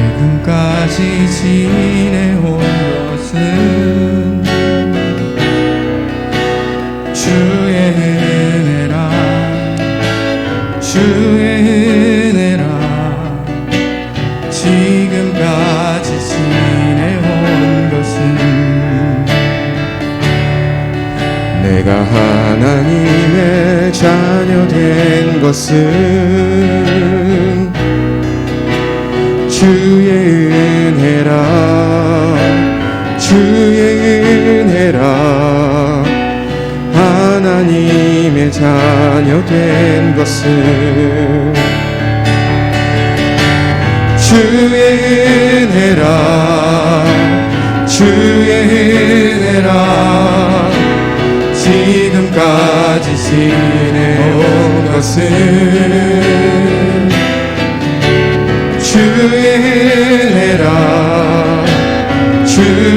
지금까지 지내온 것은 주의 은혜라 주의 은혜라. 지금까지 지내온 것은 내가 하나님의 자녀 된 것은 주의 은혜라. 하나님의 자녀 된 것은 주의 은혜라. 주의 은혜라. 지금까지 지내온 것은 주의 은혜라. 주의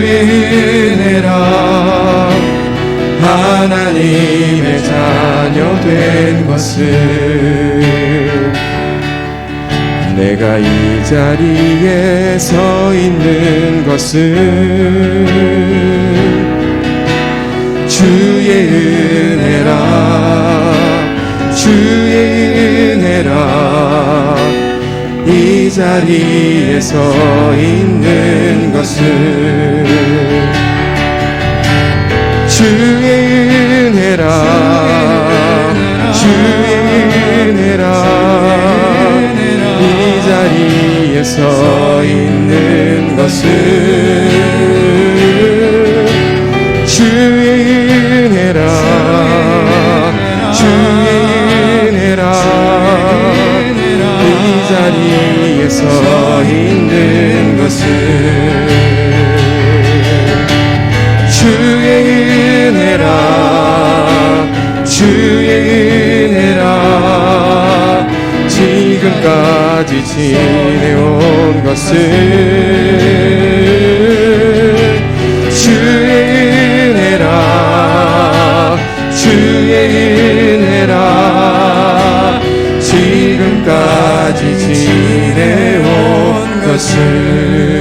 것은 내가 이 자리에 서 있는 것은 주의 은혜라 주의 은혜라. 이 자리에 서 있는 것은 주의 은혜라 서 있는 것은 주의 은혜라 주의 은혜라. 이 자리에 서 있는 것은 주의 은혜라 주의 은혜라 지금까지 지내온 것은 주의 은혜라 주의 은혜라. 지금까지 지내온 것은